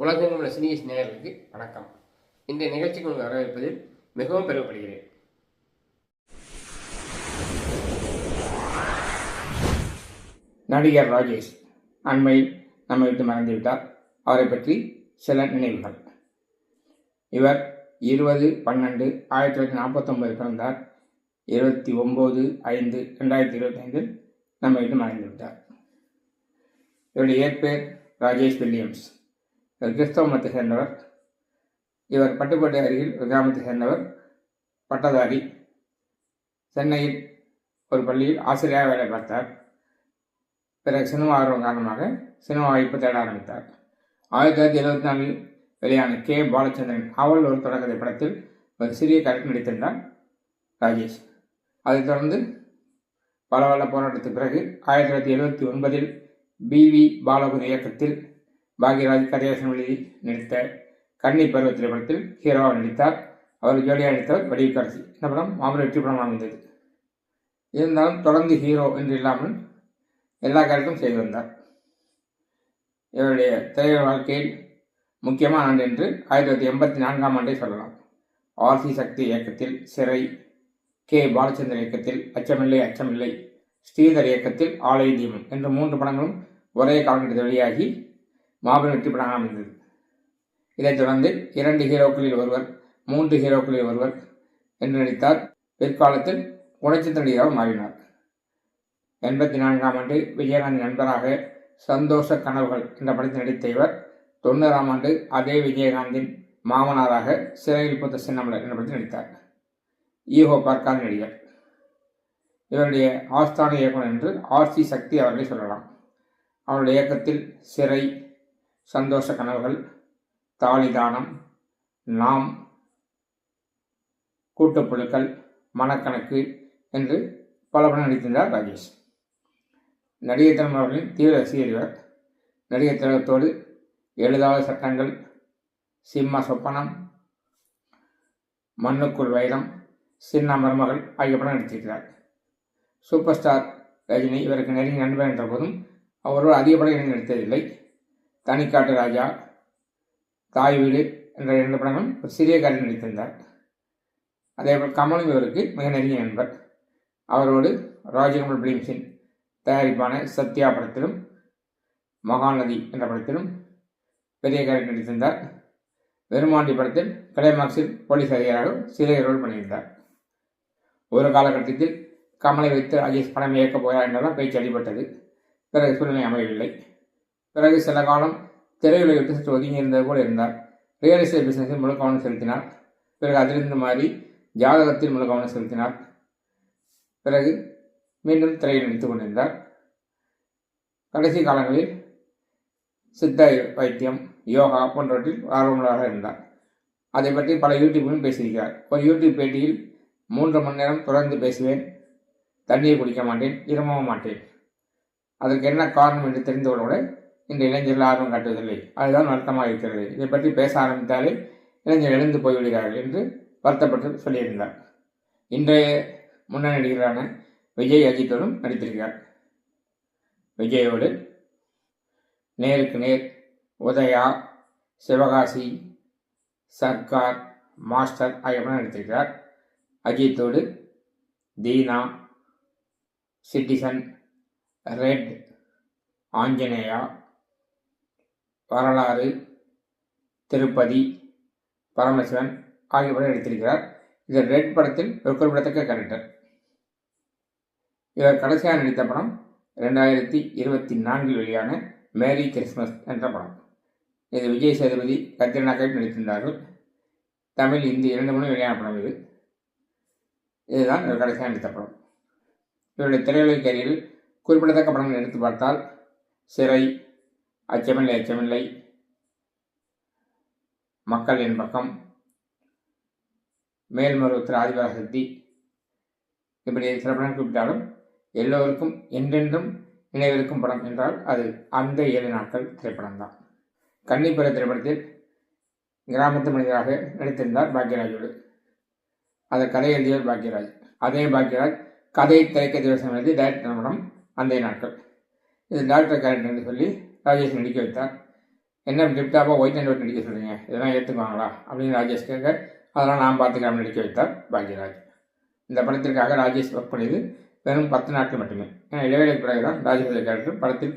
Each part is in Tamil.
உலகெங்கும் உள்ள சினியஸ் நேயர்களுக்கு வணக்கம். இந்த நிகழ்ச்சிக்கு உங்கள் வரவேற்பதில் மிகவும் பெருமைப்படுகிறேன். நடிகர் ராஜேஷ் அண்மையில் நம்மை விட்டு மறைந்துவிட்டார். அவரை பற்றி சில நினைவுகள். இவர் இருபது பன்னெண்டு ஆயிரத்தி தொள்ளாயிரத்தி நாற்பத்தொம்பது பிறந்தார். இருபத்தி ஒம்பது ஐந்து ரெண்டாயிரத்தி இருபத்தைந்தில் நம்மை விட்டு மறைந்துவிட்டார். இவருடைய இயற்பெயர் ராஜேஷ் வில்லியம்ஸ். கிறிஸ்தவ மதத்தை சேர்ந்தவர். இவர் பட்டுக்கோட்டை அருகில் ஒரு கிராமத்தை சேர்ந்தவர். பட்டதாரி. சென்னையில் ஒரு பள்ளியில் ஆசிரியராக வேலை பார்த்தார். பிறகு சினிமா ஆர்வம் காரணமாக சினிமா வாய்ப்பு தேட ஆரம்பித்தார். ஆயிரத்தி தொள்ளாயிரத்தி எழுபத்தி நாலில் வெளியான கே. பாலச்சந்திரன் அவள் ஒரு தொடக்கத்தை படத்தில் ஒரு சிறிய கருத்து நடித்திருந்தார். ராஜேஷ். அதைத் தொடர்ந்து பல பல போராட்டத்துக்கு பிறகு ஆயிரத்தி தொள்ளாயிரத்தி எழுபத்தி ஒன்பதில் பி. வி. பாலகுரு இயக்கத்தில் பாக்யராஜ் கதையாசன் எழுதி நடித்த கன்னி பருவ திரைப்படத்தில் ஹீரோவாக நடித்தார். அவர் ஜோடியாக நடித்தவர் வடிவுக்கரசி இந்த படம் மாபெரும் வெற்றி படமாக அமைந்தது. இருந்தாலும் தொடர்ந்து ஹீரோ என்று இல்லாமல் எல்லா காரியத்தையும் செய்து வந்தார். இவருடைய திரையுலக வாழ்க்கையில் முக்கியமான ஆண்டு என்று ஆயிரத்தி தொள்ளாயிரத்தி எண்பத்தி நான்காம் ஆண்டை சொல்லலாம். ஆர்சி சக்தி இயக்கத்தில் சிறை கே. பாலச்சந்திரன் இயக்கத்தில் அச்சமில்லை அச்சமில்லை. ஸ்ரீதர் இயக்கத்தில் ஆலய தீபம் என்ற மூன்று படங்களும் ஒரே காலகட்டத்தில் வெளியாகி மாபெரும் வெற்றி படமாக அமைந்தது. இதைத் தொடர்ந்து இரண்டு ஹீரோக்களில் ஒருவர் மூன்று ஹீரோக்களில் ஒருவர் என்று நடித்தார். பிற்காலத்தில் குணச்சித்திர நடிகராக மாறினார். எண்பத்தி நான்காம் ஆண்டு விஜயகாந்த் நண்பராக சந்தோஷ கனவுகள் என்ற படத்தில் நடித்த இவர் தொண்ணூறாம் ஆண்டு அதே விஜயகாந்தின் மாமனாராக சிறையில் புத்த சின்னமலர் என்ற படத்தில் நடித்தார். ஈகோ பார்க்காத நடிகர். இவருடைய ஆஸ்தான இயக்குனர் என்று ஆர் சி சக்தி அவர்களை சொல்லலாம். அவருடைய இயக்கத்தில் சிறை சந்தோஷ கனவுகள் தாலிதானம் நாம் கூட்டுப்புழுக்கள் மனக்கணக்கு என்று பல படம் நடித்திருந்தார் ராஜேஷ் நடிகர் திறன் அவர்களின் தீவிர ரசிகர் இவர். நடிகர் திலகத்தோடு எழுதாத சட்டங்கள் சிம்ம சொப்பனம் மண்ணுக்குள் வைரம் சின்ன மருமகள் ஆகிய படம் நடித்திருக்கிறார். சூப்பர் ஸ்டார் ரஜினி இவருக்கு நெருங்கி நண்பர் என்ற போதும் அவரோடு அதிக படம் நடித்ததில்லை. தனிக்காட்டு ராஜா தாய் வீடு என்ற இரண்டு படங்களும் ஒரு சிறிய காரில் நடித்திருந்தார். அதேபோல் கமலும் இவருக்கு மிக நெருங்கிய நண்பர். அவரோடு ராஜகமல் பிலிம்ஸின் தயாரிப்பான சத்யா படத்திலும் மகாநதி என்ற படத்திலும் பெரிய காரில் நடித்திருந்தார். வெறுமாண்டி படத்தில் கிளைமாக்ஸில் போலீஸ் அதிகாரியாக சிறிய ரோல் பண்ணியிருந்தார். ஒரு காலகட்டத்தில் கமலை வைத்து ராஜேஷ் படம் இயக்கப் போகிறார் என்றெல்லாம் பேச்சு அடிபட்டது. பிறகு சூழ்நிலை அமையவில்லை. பிறகு சில காலம் திரையுலகை விட்டு சற்று ஒதுங்கி இருந்தது போல் இருந்தார். ரியல் எஸ்டேட் பிசினஸில் முழு கவனம் செலுத்தினார். பிறகு அதிலிருந்து மாறி ஜாதகத்தில் முழு கவனம் செலுத்தினார். பிறகு மீண்டும் திரையில் நடித்துக் கொண்டிருந்தார். கடைசி காலங்களில் சித்த வைத்தியம் யோகா போன்றவற்றில் ஆர்வமுள்ளதாக இருந்தார். அதை பற்றி பல யூடியூப்பிலும் பேசியிருக்கிறார். ஒரு யூடியூப் பேட்டியில் மூன்று மணி நேரம் தொடர்ந்து பேசுவேன் தண்ணீர் குடிக்க மாட்டேன் இருமவும் மாட்டேன். அதற்கு என்ன காரணம் என்று தெரிந்து கொள்ள கூட இந்த இளைஞர்கள் ஆர்வம் காட்டுவதில்லை. அதுதான் வருத்தமாக இருக்கிறது. இதை பற்றி பேச ஆரம்பித்தாலே இளைஞர் எழுந்து போய்விடுகிறார்கள் என்று வருத்தப்பட்டு சொல்லியிருந்தார். இன்றைய முன்னணி நடிகரான விஜய் அஜித்தோடும் நடித்திருக்கிறார். விஜயோடு நேருக்கு நேர் உதயா சிவகாசி சர்க்கார் மாஸ்டர் ஆகியவரும் நடித்திருக்கிறார். அஜித்தோடு தீனா சிட்டிசன் ரெட் ஆஞ்சநேயா வரலாறு திருப்பதி பரமசிவன் ஆகிய படம் நடித்திருக்கிறார் இதில் ரெட் படத்தில் ஒரு குறிப்பிடத்தக்க கேரக்டர் இவர் கடைசியாக நடித்த படம் ரெண்டாயிரத்தி இருபத்தி நான்கில் வெளியான மேரி கிறிஸ்மஸ் என்ற படம். இது விஜய் சேதுபதி கத்ரினா கைட் நடித்திருந்தார்கள். தமிழ் இந்தி இரண்டு மணி வெளியான படம் இது. இதுதான் இவர் கடைசியாக நடித்த படம். இவருடைய திரையுலக கேரியரில் குறிப்பிடத்தக்க படங்கள் எடுத்து பார்த்தால் சிறை அச்சமில்லை அச்சமில்லை. மக்கள் என் பக்கம் மேல்மருவத்தில் ஆதிவார சக்தி இப்படி சில படம் குறிப்பிட்டாலும் எல்லோருக்கும் என்றென்றும் நினைவிருக்கும் படம் என்றால் அது அந்த ஏழு நாட்கள் திரைப்படம்தான். கன்னிப்புற திரைப்படத்தில் கிராமத்து மனிதராக நடித்திருந்தார் பாக்யராஜோடு. அதை கதை எழுதியவர் பாக்யராஜ். அதே பாக்யராஜ் கதை திரைக்க திவசம் எழுதி டைரக்டர் படம் அந்த நாட்கள். இது டாக்டர் கேரக்டர் என்று சொல்லி ராஜேஷ் நடிக்க வைத்தார். என்ன டிப்டாப்பாக ஒயிட் அண்ட் ஒயிட் நடிக்க சொல்கிறீங்க இதெல்லாம் ஏற்றுக்குவாங்களா அப்படின்னு ராஜேஷ் கேட்க அதெல்லாம் நான் பார்த்துக்கலாம் நடிக்க வைத்தார் பாக்யராஜ். இந்த படத்திற்காக ராஜேஷ் ஒர்க் பண்ணியது வெறும் பத்து நாட்கள் மட்டுமே. ஏன்னா இடைவெளிக்கு பிறகு தான் ராஜேஷ் கேரக்டர் படத்தில்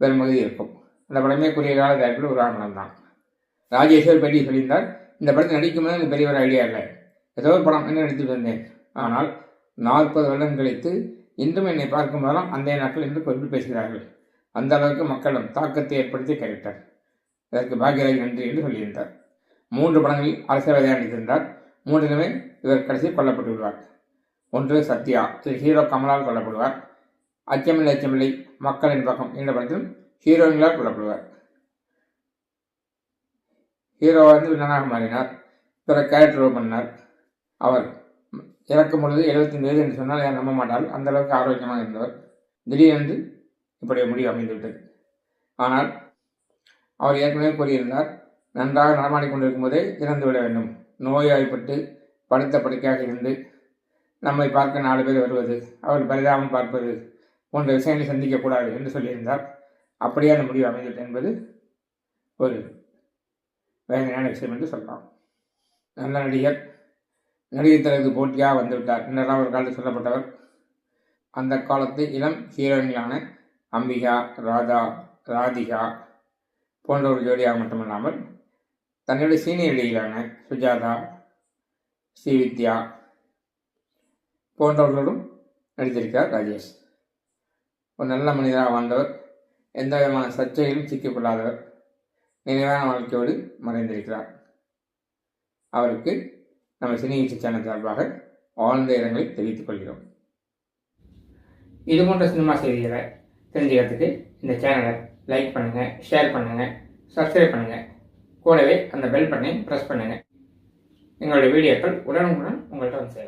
பெரும்பகுதி இருக்கும். அந்த படமே குறுகிய கால கேரக்டர் ஒரு ஆவணம் தான். ராஜேஷ்வர் பேட்டி சொல்லியிருந்தார் இந்த படத்தில் நடிக்கும்போது எனக்கு பெரிய ஒரு ஐடியா இல்லை. ஏதோ ஒரு படம் என்ன நடித்துட்டு வந்தேன். ஆனால் நாற்பது வருடம் கழித்து இன்றும் என்னை பார்க்கும் போதெல்லாம் அந்த நாட்கள் என்று குறிப்பிட்டு பேசுகிறார்கள். அந்த அளவுக்கு மக்களிடம் தாக்கத்தை ஏற்படுத்தி கேரக்டர் இதற்கு பாக்யராஜ் நன்றி என்று சொல்லியிருந்தார். மூன்று படங்களில் அரசியல்வாதியாக நடித்திருந்தார். மூன்றிலுமே இவர் கடைசி கொல்லப்பட்டு விடுவார். ஒன்று சத்யா இதில் ஹீரோ கமலால் கொல்லப்படுவார். அச்சமில்லை அச்சமில்லை மக்களின் பக்கம் என்ற படத்திலும் ஹீரோயின்களால் கொல்லப்படுவார். ஹீரோ வந்து வில்லனாக மாறினார். பிற கேரக்டர் ரோல் பண்ணார். அவர் இறக்கும் பொழுது எழுபத்தஞ்சு வயது என்று சொன்னால் யார் நம்ப மாட்டார் அந்த அளவுக்கு ஆரோக்கியமாக இருந்தவர். திடீரென்று இப்படி முடிவு அமைந்துவிட்டது ஆனால் அவர் ஏற்கனவே கூறியிருந்தார் நன்றாக நடமாடி கொண்டிருக்கும் போதே இறந்து விட வேண்டும். நோயாய்ப்பட்டு படுத்த படுக்கையாக இருந்து நம்மை பார்க்க நாலு பேர் வருவது அவர் பரிதாபம் பார்ப்பது போன்ற விஷயங்களை சந்திக்கக்கூடாது என்று சொல்லியிருந்தார். அப்படியே அந்த முடிவு அமைந்தது என்பது ஒரு வேதனையான விஷயம் என்று சொல்லலாம். நல்ல நடிகர் நடிகர் தலைவருக்கு போட்டியாக வந்துவிட்டார். என்றெல்லாம் ஒரு காலத்தில் சொல்லப்பட்டவர் அந்த காலத்து இளம் ஹீரோயின்களான அம்பிகா ராதா ராதிகா போன்ற ஒரு ஜோடியாக மட்டுமல்லாமல் தன்னுடைய சீனியர் இடையிலான சுஜாதா ஸ்ரீவித்யா போன்றவர்களோடும் நடித்திருக்கிறார் ராஜேஷ். ஒரு நல்ல மனிதராக வாழ்ந்தவர் எந்த விதமான சர்ச்சையிலும் சிக்கிக்கொள்ளாதவர் நிறைவான வாழ்க்கையோடு மறைந்திருக்கிறார். அவருக்கு நம்ம சினிகிச்சி சேனல் சார்பாக ஆழ்ந்த இடங்களை தெரிவித்துக் கொள்கிறோம். இது போன்ற சினிமா செய்திகளை தெரிஞ்சுக்கிறதுக்கு இந்த சேனலை லைக் பண்ணுங்கள் ஷேர் பண்ணுங்கள் சப்ஸ்கிரைப் பண்ணுங்கள் கூடவே அந்த பெல் பட்டனையும் ப்ரெஸ் பண்ணுங்கள் எங்களுடைய வீடியோக்கள் உடனுக்குடன் உங்கள்கிட்ட வந்து சேரும்.